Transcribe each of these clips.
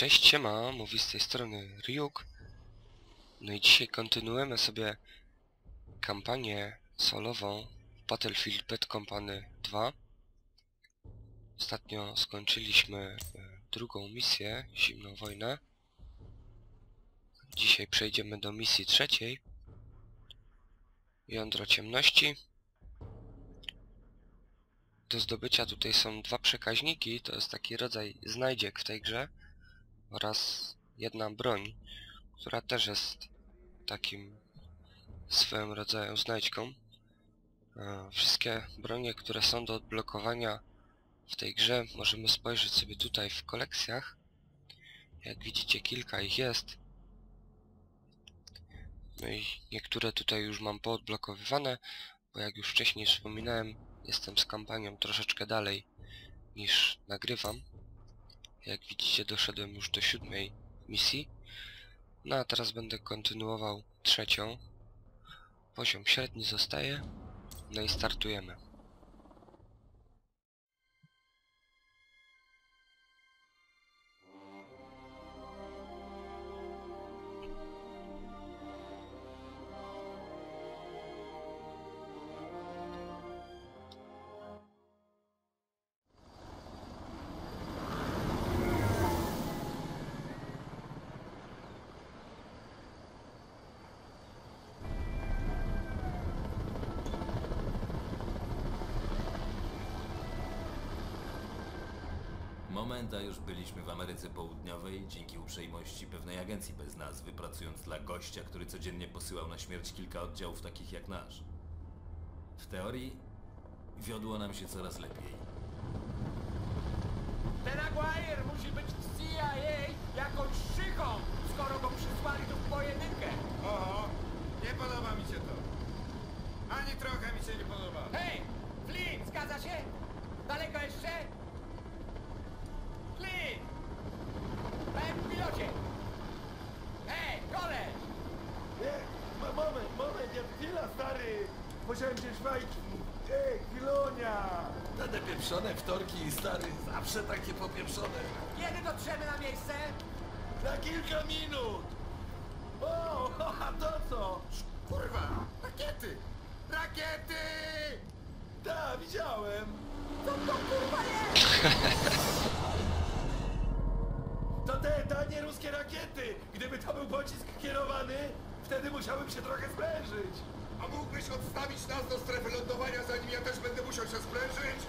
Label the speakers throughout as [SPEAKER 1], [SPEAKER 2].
[SPEAKER 1] Cześć, siema, mówi z tej strony Ryuk. No i dzisiaj kontynuujemy sobie kampanię solową Battlefield Bad Company 2. Ostatnio skończyliśmy e, drugą misję, Zimną Wojnę. Dzisiaj przejdziemy do misji trzeciej. Jądro ciemności. Do zdobycia tutaj są dwa przekaźniki, to jest taki rodzaj znajdziek w tej grze oraz jedna broń, która też jest takim swym rodzajem znajdźką. E, Wszystkie bronie, które są do odblokowania w tej grze możemy spojrzeć sobie tutaj w kolekcjach. Jak widzicie kilka ich jest. No i niektóre tutaj już mam poodblokowywane, bo jak już wcześniej wspominałem, jestem z kampanią troszeczkę dalej niż nagrywam. Jak widzicie doszedłem już do siódmej misji. No a teraz będę kontynuował trzecią. Poziom średni zostaje. No i startujemy.
[SPEAKER 2] Momenta już byliśmy w Ameryce Południowej dzięki uprzejmości pewnej agencji bez nazwy, pracując dla gościa, który codziennie posyłał na śmierć kilka oddziałów takich jak nasz. W teorii wiodło nam się coraz lepiej.
[SPEAKER 3] Ten Aguirre musi być w CIA jakąś szychą, skoro go przysłali tu w pojedynkę.
[SPEAKER 4] Oho, nie podoba mi się to. Ani trochę mi się nie podoba.
[SPEAKER 3] Hej, Flynn, zgadza się? Daleko jeszcze? Flynn! Panie pilocie! Hej, koleś!
[SPEAKER 5] Nie, mo- moment, moment, nie, chwila, stary! Musiałem gdzieś fajki. Ej, chwilonia!
[SPEAKER 6] Te pieprzone wtorki, stary, zawsze takie popieprzone.
[SPEAKER 3] Kiedy dotrzemy na miejsce?
[SPEAKER 5] Na kilka minut! O, a to co?
[SPEAKER 4] Kurwa, rakiety! Rakiety!
[SPEAKER 5] Da, widziałem! To ruskie rakiety! Gdyby to był pocisk kierowany, wtedy musiałbym się trochę sprężyć.
[SPEAKER 4] A mógłbyś odstawić nas do strefy lądowania, zanim ja też będę musiał się sprężyć?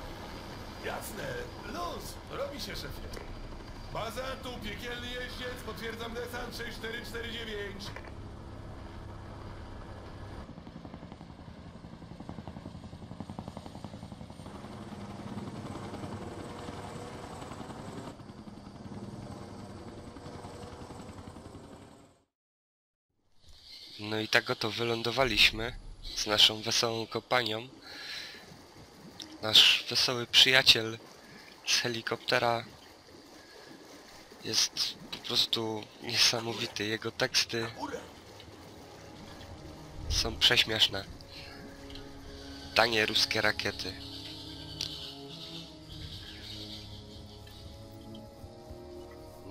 [SPEAKER 5] Jasne, luz, robi się szefie. Baza tu, piekielny jeździec, potwierdzam desant 6449.
[SPEAKER 1] tak oto wylądowaliśmy z naszą wesołą kompanią. Nasz wesoły przyjaciel z helikoptera jest po prostu niesamowity. Jego teksty są prześmieszne. Tanie ruskie rakiety.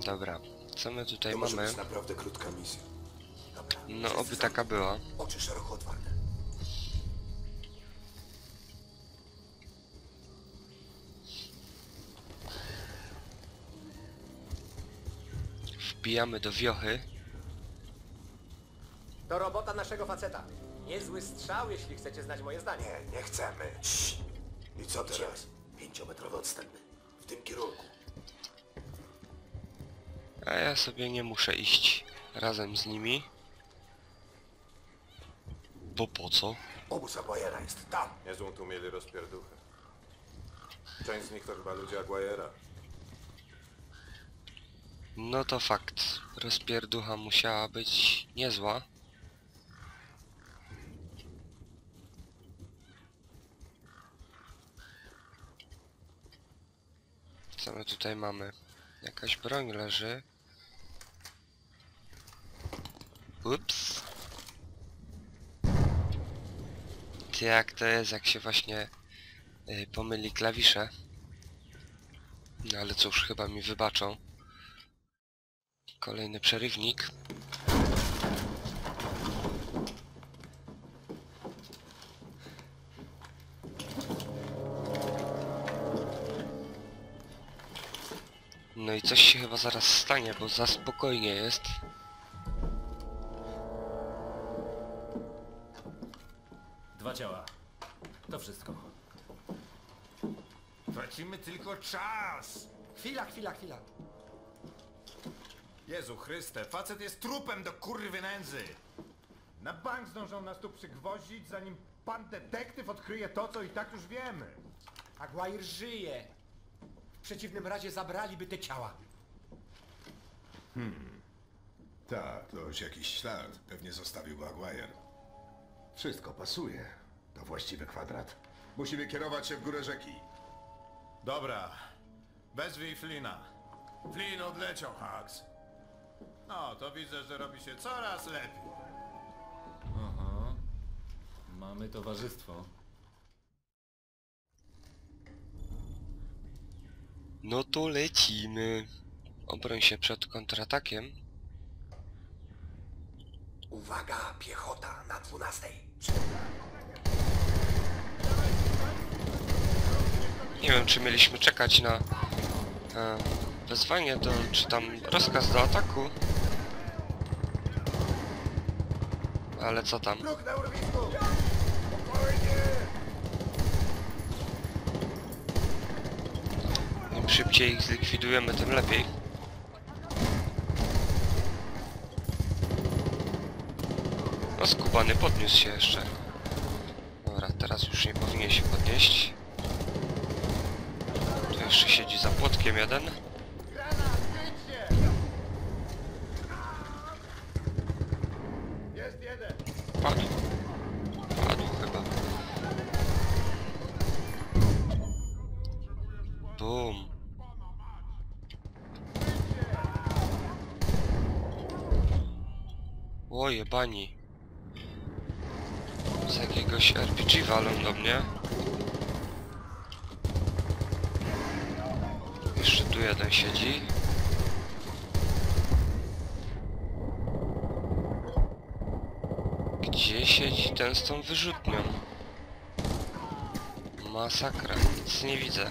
[SPEAKER 1] Dobra, co my tutaj mamy?
[SPEAKER 4] naprawdę krótka misja.
[SPEAKER 1] No oby taka była.
[SPEAKER 4] Oczy szeroko otwarte.
[SPEAKER 1] Wbijamy do wiochy.
[SPEAKER 3] To robota naszego faceta. Niezły strzał, jeśli chcecie znać moje zdanie.
[SPEAKER 4] Nie, nie chcemy. Cii. I co teraz? Pięciometrowy odstępy. W tym kierunku.
[SPEAKER 1] A ja sobie nie muszę iść razem z nimi. Bo po co?
[SPEAKER 4] Obóz Aguayera jest tam.
[SPEAKER 7] Niezłą tu mieli rozpierduchę. Część z nich to chyba ludzie Aguayera.
[SPEAKER 1] No to fakt. Rozpierducha musiała być niezła. Co my tutaj mamy? Jakaś broń leży. Ups. Jak to jest, jak się właśnie y, pomyli klawisze. No ale cóż, chyba mi wybaczą. Kolejny przerywnik. No i coś się chyba zaraz stanie, bo za spokojnie jest.
[SPEAKER 2] To wszystko.
[SPEAKER 5] Tracimy tylko czas.
[SPEAKER 3] Chwila, chwila, chwila.
[SPEAKER 5] Jezu Chryste, facet jest trupem do kurwy nędzy.
[SPEAKER 8] Na bank zdążą nas tu przygwoździć, zanim pan detektyw odkryje to, co i tak już wiemy.
[SPEAKER 3] Aguirre żyje. W przeciwnym razie zabraliby te ciała.
[SPEAKER 9] Tak, to już jakiś ślad. Pewnie zostawił go Aguirre.
[SPEAKER 4] Wszystko pasuje. To właściwy kwadrat. Musimy kierować się w górę rzeki.
[SPEAKER 5] Dobra, wezwij Flina. Flynn odleciał, Hux. No, to widzę, że robi się coraz lepiej.
[SPEAKER 2] Aha. Mamy towarzystwo.
[SPEAKER 1] No to lecimy. Obroń się przed kontratakiem.
[SPEAKER 4] Uwaga, piechota na dwunastej.
[SPEAKER 1] Nie wiem, czy mieliśmy czekać na e, wezwanie do, czy tam rozkaz do ataku. Ale co tam? Im szybciej ich zlikwidujemy, tym lepiej. No skubany podniósł się jeszcze. Dobra, teraz już nie powinien się podnieść. Jeszcze siedzi za płotkiem jeden. Padł. Padł chyba. Bum. Oje, bani. Z jakiegoś RPG walą do mnie. Jeszcze jeden siedzi. Gdzie siedzi ten z tą wyrzutnią? Masakra, nic nie widzę.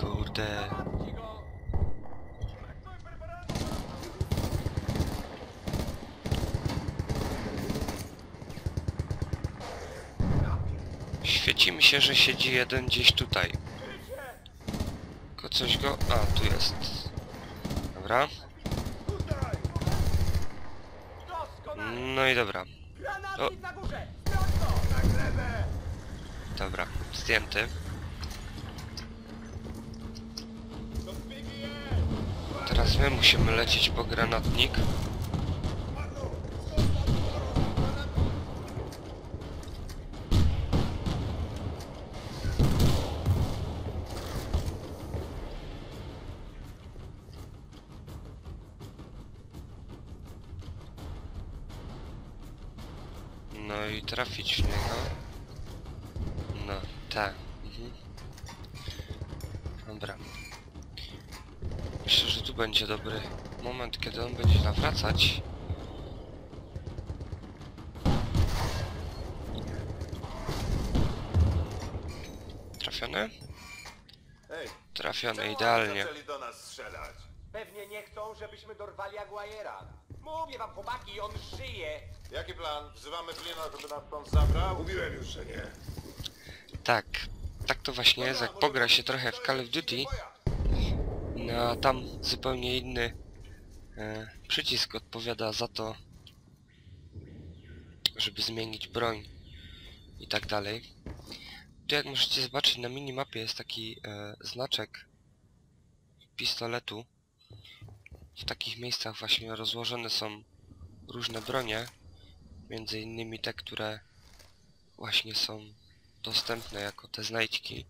[SPEAKER 1] Kurde. Mi się, że siedzi jeden gdzieś tutaj. Tylko coś go... A, tu jest. Dobra. No i dobra.
[SPEAKER 3] Górze!
[SPEAKER 1] Dobra, zdjęty. Teraz my musimy lecieć po granatnik. Trafić w niego. No, tak. Mhm. Dobra. Myślę, że tu będzie dobry moment, kiedy on będzie nawracać. Trafiony?
[SPEAKER 7] Hej,
[SPEAKER 1] Trafiony,
[SPEAKER 7] czemu oni
[SPEAKER 1] idealnie.
[SPEAKER 7] zaczęli do nas strzelać?
[SPEAKER 3] Pewnie nie chcą, żebyśmy dorwali Aguirre'a. Mówię wam, chłopaki, on żyje.
[SPEAKER 7] Jaki plan? Wzywamy Flina, żeby nas stąd zabrał?
[SPEAKER 4] Mówiłem już, że nie.
[SPEAKER 1] Tak. Tak to właśnie jest, jak pogra się trochę w Call of Duty. No a tam zupełnie inny e, przycisk odpowiada za to, żeby zmienić broń i tak dalej. Tu jak możecie zobaczyć na minimapie jest taki e, znaczek pistoletu. W takich miejscach właśnie rozłożone są różne bronie, między innymi te, które właśnie są dostępne jako te znajdźki.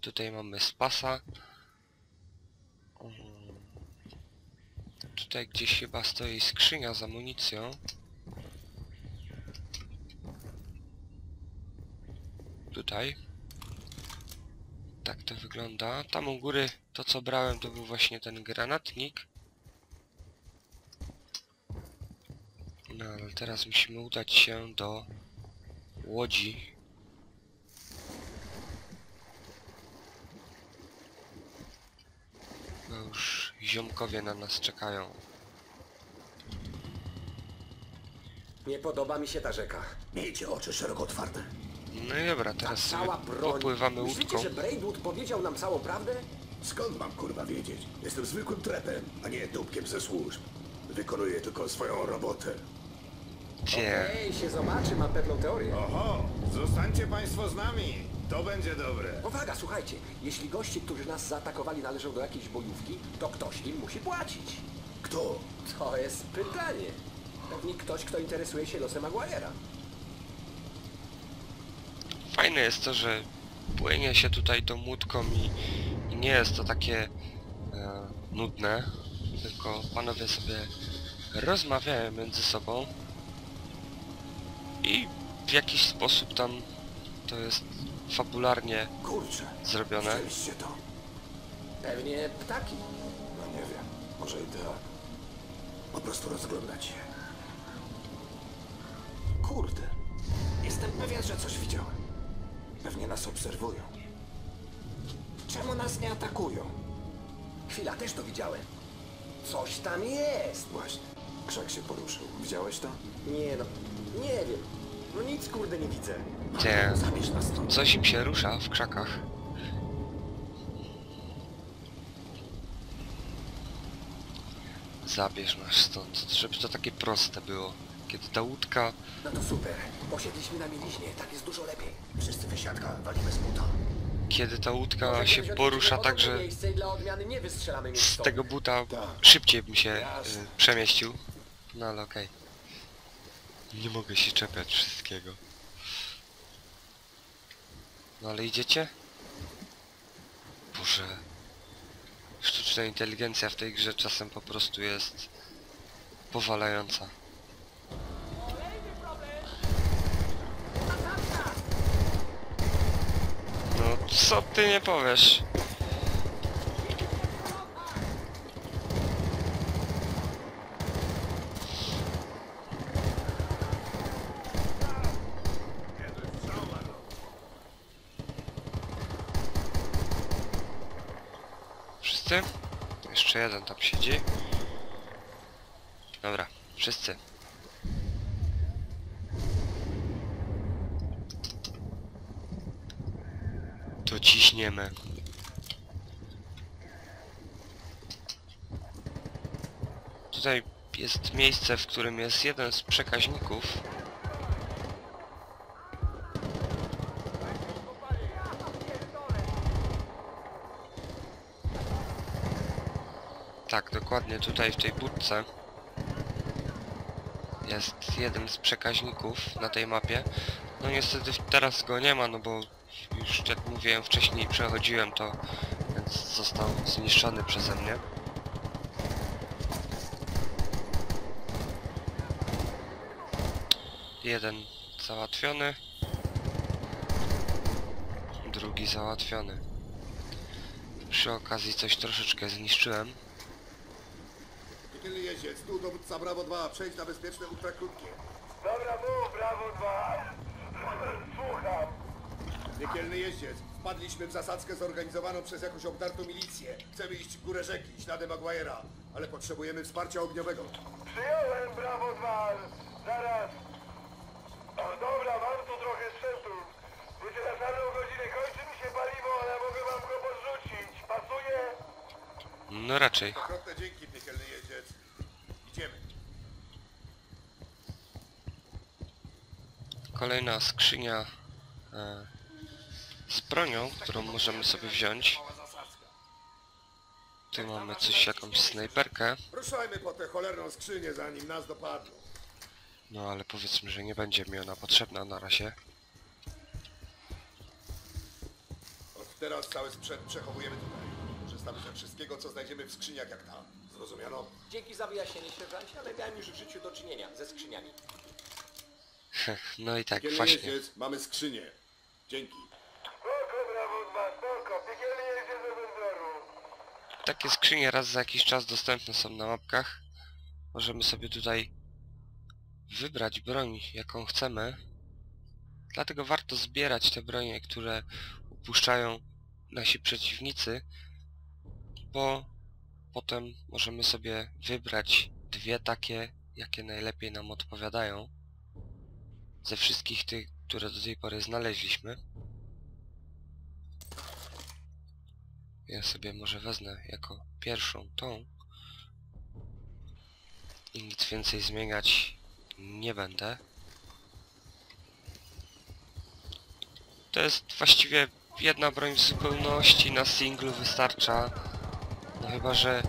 [SPEAKER 1] Tutaj mamy spasa. Tutaj gdzieś chyba stoi skrzynia z amunicją. Tutaj. tak to wygląda. Tam u góry to co brałem to był właśnie ten granatnik. No ale teraz musimy udać się do łodzi. No już ziomkowie na nas czekają.
[SPEAKER 10] Nie podoba mi się ta rzeka.
[SPEAKER 4] Miejcie oczy szeroko otwarte.
[SPEAKER 1] No i dobra,
[SPEAKER 10] Ta
[SPEAKER 1] teraz
[SPEAKER 10] cała
[SPEAKER 1] sobie
[SPEAKER 10] broń.
[SPEAKER 1] popływamy
[SPEAKER 10] Myślicie,
[SPEAKER 1] łódką.
[SPEAKER 10] że Braidwood powiedział nam całą prawdę?
[SPEAKER 4] Skąd mam kurwa wiedzieć? Jestem zwykłym trepem, a nie dupkiem ze służb. Wykonuję tylko swoją robotę.
[SPEAKER 1] Gdzie?
[SPEAKER 10] Ej, się zobaczy, mam pewną teorię.
[SPEAKER 8] Oho, zostańcie państwo z nami. To będzie dobre.
[SPEAKER 10] Uwaga, słuchajcie, jeśli goście, którzy nas zaatakowali należą do jakiejś bojówki, to ktoś im musi płacić.
[SPEAKER 4] Kto?
[SPEAKER 10] To jest pytanie. Pewnie ktoś, kto interesuje się losem Aguayera.
[SPEAKER 1] Fajne jest to, że płynie się tutaj tą łódką i, i nie jest to takie e, nudne, tylko panowie sobie rozmawiają między sobą i w jakiś sposób tam to jest fabularnie
[SPEAKER 4] Kurczę.
[SPEAKER 1] zrobione.
[SPEAKER 4] Widzieliście to?
[SPEAKER 10] Pewnie ptaki.
[SPEAKER 4] No nie wiem. Może i tak. Po prostu rozglądać się. Kurde. Jestem pewien, że coś widziałem. Pewnie nas obserwują. Czemu nas nie atakują?
[SPEAKER 10] Chwila, też to widziałem. Coś tam jest.
[SPEAKER 4] Właśnie. Krzak się poruszył. Widziałeś to?
[SPEAKER 10] Nie no, nie wiem. No nic kurde nie widzę.
[SPEAKER 1] Gdzie
[SPEAKER 4] Zabierz nas stąd.
[SPEAKER 1] coś im się rusza w krzakach. Zabierz nas stąd, żeby to takie proste było. Kiedy ta łódka
[SPEAKER 10] No to super. Posiedliśmy na mieliźnie, tak jest dużo lepiej.
[SPEAKER 4] Wszyscy wysiadka. Walimy z buta.
[SPEAKER 1] kiedy ta łódka się porusza tak, że
[SPEAKER 10] miejsce i dla odmiany nie wystrzelamy między
[SPEAKER 1] z tego buta
[SPEAKER 4] Tak.
[SPEAKER 1] szybciej bym się y, przemieścił. No ale okej. Nie mogę się czepiać wszystkiego. No ale idziecie? Boże. Sztuczna inteligencja w tej grze czasem po prostu jest powalająca. No co ty nie powiesz? Wszyscy? Jeszcze jeden tam siedzi. Dobra, wszyscy. To ciśniemy. Tutaj jest miejsce, w którym jest jeden z przekaźników. Tak, dokładnie tutaj w tej budce jest jeden z przekaźników na tej mapie. No niestety teraz go nie ma, no bo już jak mówiłem wcześniej przechodziłem to, więc został zniszczony przeze mnie. Jeden załatwiony. Drugi załatwiony. Przy okazji coś troszeczkę zniszczyłem.
[SPEAKER 4] Piekielny jeździec, tu dowódca Brawo 2, przejdź na bezpieczne ultrakrótkie.
[SPEAKER 5] Dobra, mów, brawo dwa. Słucham.
[SPEAKER 4] Piekielny jeździec, wpadliśmy w zasadzkę zorganizowaną przez jakąś obdartą milicję. Chcemy iść w górę rzeki, śladem Aguayera, ale potrzebujemy wsparcia ogniowego.
[SPEAKER 5] Przyjąłem, brawo dwa. Zaraz. O, dobra, mam tu trochę sprzętu. Wiecie, na samą godzinę kończy mi się paliwo, ale mogę wam go podrzucić. Pasuje?
[SPEAKER 1] No raczej.
[SPEAKER 4] Dzięki, piekielny jeździec. Idziemy.
[SPEAKER 1] Kolejna skrzynia e, z bronią, którą możemy sobie wziąć. Tu mamy coś, jakąś snajperkę.
[SPEAKER 4] Ruszajmy po tę cholerną skrzynię, zanim nas dopadną.
[SPEAKER 1] No ale powiedzmy, że nie będzie mi ona potrzebna na razie.
[SPEAKER 4] Od teraz cały sprzęt przechowujemy tutaj. Wszystkiego, co znajdziemy w skrzyniach jak ta. Zrozumiano?
[SPEAKER 10] Dzięki za wyjaśnienie, sierżancie, ale miałem już w życiu do czynienia ze skrzyniami.
[SPEAKER 1] No i tak,
[SPEAKER 4] Piekielny
[SPEAKER 1] właśnie.
[SPEAKER 4] jeździec, mamy skrzynię. Dzięki.
[SPEAKER 5] Spoko, brawo dwa, spoko. Piekielny
[SPEAKER 1] takie skrzynie raz za jakiś czas dostępne są na mapkach. Możemy sobie tutaj wybrać broń, jaką chcemy. Dlatego warto zbierać te bronie, które upuszczają nasi przeciwnicy, bo potem możemy sobie wybrać dwie takie, jakie najlepiej nam odpowiadają ze wszystkich tych, które do tej pory znaleźliśmy. Ja sobie może wezmę jako pierwszą tą i nic więcej zmieniać nie będę. To jest właściwie jedna broń w zupełności na singlu wystarcza. No chyba, że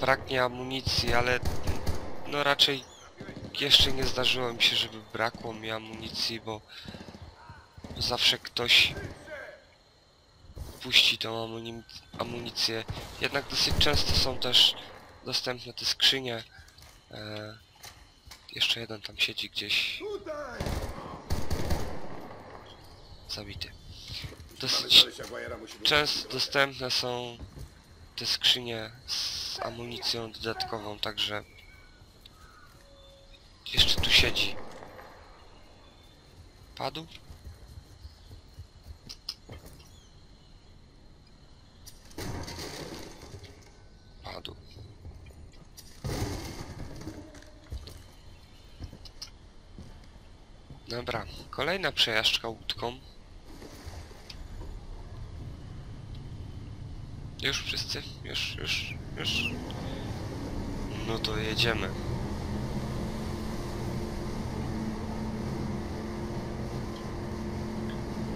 [SPEAKER 1] braknie amunicji, ale no raczej jeszcze nie zdarzyło mi się, żeby brakło mi amunicji, bo zawsze ktoś puści tą amuni amunicję. Jednak dosyć często są też dostępne te skrzynie. E, jeszcze jeden tam siedzi gdzieś. Zabity. Dosyć często dostępne są te skrzynie z amunicją dodatkową, także jeszcze tu siedzi. Padł? Padł. Dobra, kolejna przejażdżka łódką. Już wszyscy? Już, już, już. No to jedziemy.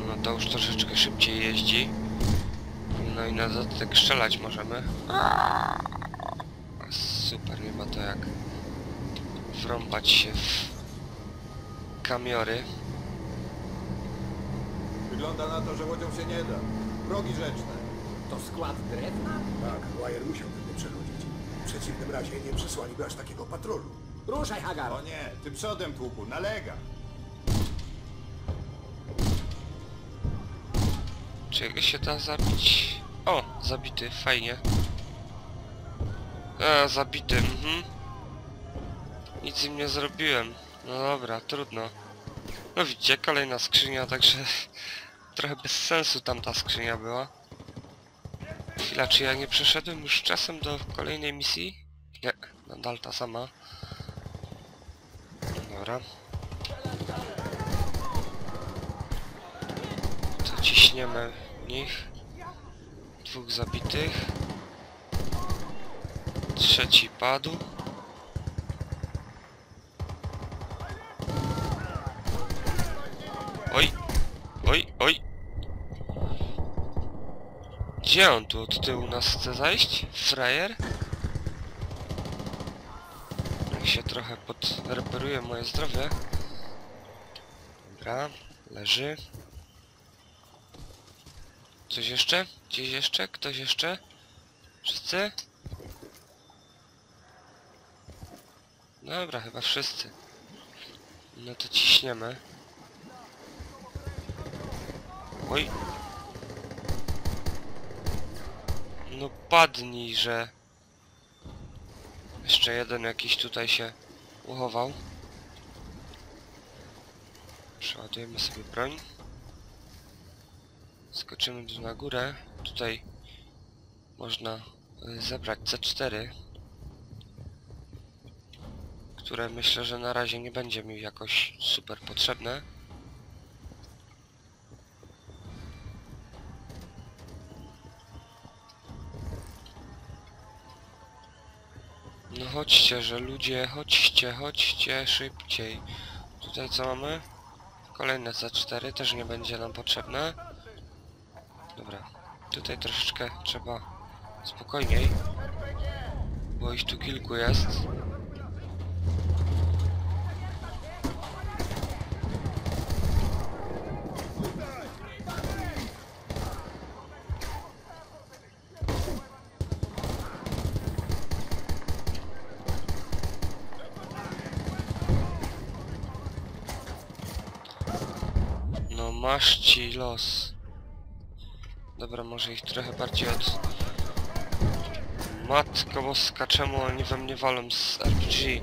[SPEAKER 1] No to już troszeczkę szybciej jeździ. No i na dodatek strzelać możemy. Super, nie ma to jak wrąbać się w kamiory.
[SPEAKER 6] Wygląda na to, że łodzią się nie da. Progi rzeczne.
[SPEAKER 10] To skład drewna?
[SPEAKER 4] Tak, Aguayer musiał tędy przechodzić. W przeciwnym razie nie przysłaliby aż takiego patrolu.
[SPEAKER 10] Ruszaj, Hagar!
[SPEAKER 8] O nie, ty przodem tłupu, nalega.
[SPEAKER 1] Czego się da zabić? O, zabity, fajnie. A, zabity, mhm. Nic im nie zrobiłem. No dobra, trudno. No widzicie, kolejna skrzynia, także trochę bez sensu tamta skrzynia była. Chwila, czy ja nie przeszedłem już czasem do kolejnej misji? Nie, nadal ta sama. Dobra. To ciśniemy nich. Dwóch zabitych. Trzeci padł. Oj, oj, oj. Gdzie on tu od tyłu nas chce zajść? Frajer? Jak się trochę podreperuje moje zdrowie. Dobra, leży. Coś jeszcze? Gdzieś jeszcze? Ktoś jeszcze? Wszyscy? Dobra, chyba wszyscy. No to ciśniemy. Oj. No padnij, że... Jeszcze jeden jakiś tutaj się uchował. Przeładujemy sobie broń. Skoczymy tu na górę. Tutaj można y, zebrać C4 które myślę, że na razie nie będzie mi jakoś super potrzebne. Chodźcie, że ludzie, chodźcie, chodźcie szybciej. Tutaj co mamy? Kolejne C4 też nie będzie nam potrzebne. Dobra, tutaj troszeczkę trzeba spokojniej, bo ich tu kilku jest. Ci los. Dobra, może ich trochę bardziej od Matko boska, czemu oni we mnie walą z RPG?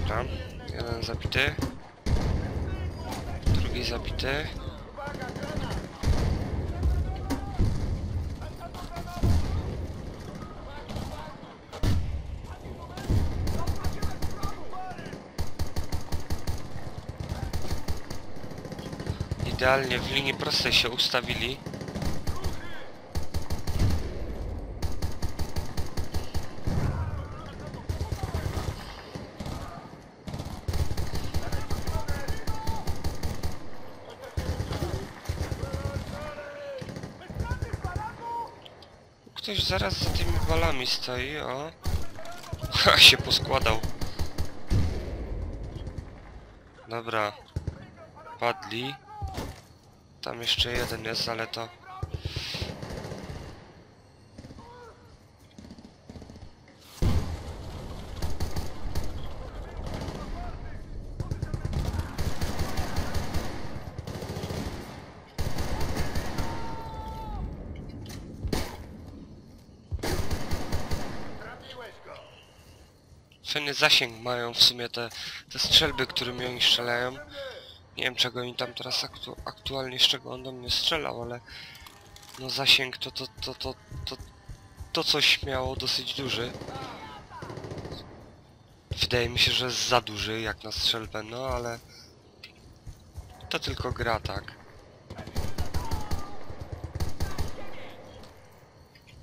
[SPEAKER 1] Dobra, jeden zabity. Drugi zabity. Idealnie w linii prostej się ustawili. Ktoś zaraz za tymi balami stoi, o. Ha, się poskładał. Dobra. Padli. Tam jeszcze jeden jest, ale to... Fajny zasięg mają w sumie te, te strzelby, którymi oni strzelają. Nie wiem czego oni tam teraz aktu aktualnie z czego on do mnie strzelał, ale no zasięg to to to to to, to coś miało dosyć duży. Wydaje mi się, że jest za duży jak na strzelbę, no ale to tylko gra tak.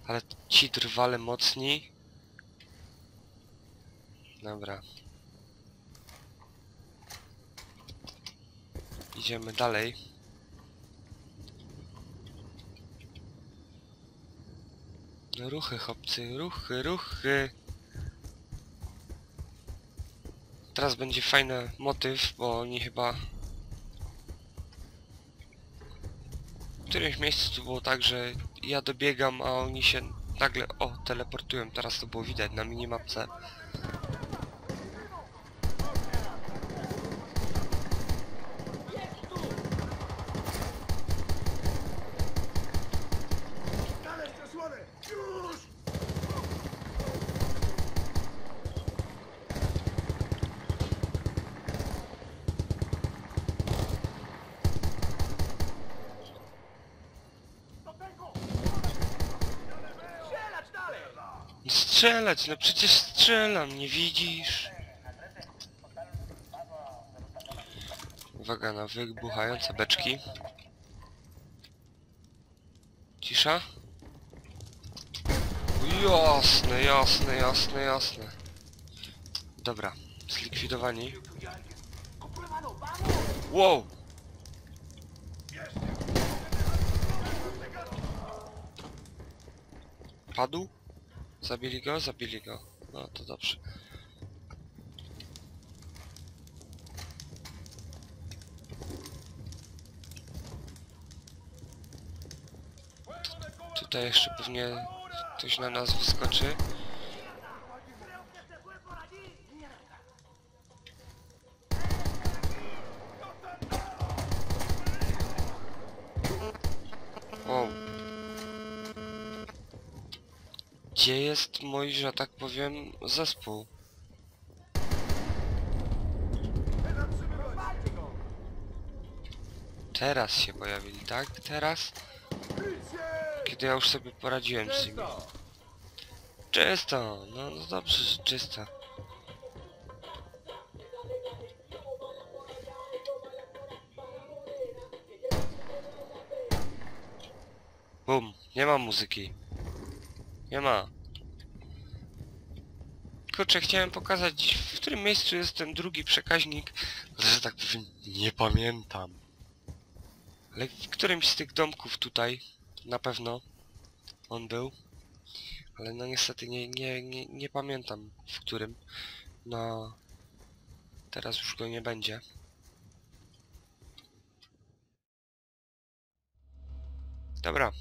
[SPEAKER 1] Ale ci drwale mocni. Dobra. Idziemy dalej. Ruchy, chłopcy, ruchy, ruchy. Teraz będzie fajny motyw, bo oni chyba... W którymś miejscu to było tak, że ja dobiegam, a oni się nagle... O, teleportują, teraz to było widać na minimapce. Strzelać, no przecież strzelam, nie widzisz? Uwaga na wybuchające beczki. Cisza? Jasne, jasne, jasne, jasne. Dobra, zlikwidowani. Wow! Padł? Zabili go? Zabili go. No to dobrze. Tutaj jeszcze pewnie ktoś na nas wyskoczy. Wow. Gdzie jest mój, że tak powiem, zespół? Teraz się pojawili, tak? Teraz? Kiedy ja już sobie poradziłem z nimi. Czysto! No, no dobrze, że czysto. Bum, nie ma muzyki. Nie ma. Kurczę, chciałem pokazać, w którym miejscu jest ten drugi przekaźnik, ale że tak powiem, nie pamiętam. Ale w którymś z tych domków tutaj, na pewno, on był. Ale no niestety nie, nie, nie, nie pamiętam w którym. No, teraz już go nie będzie. Dobra,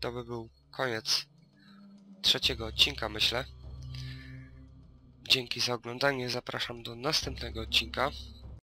[SPEAKER 1] to by był koniec trzeciego odcinka, myślę. Dzięki za oglądanie, zapraszam do następnego odcinka.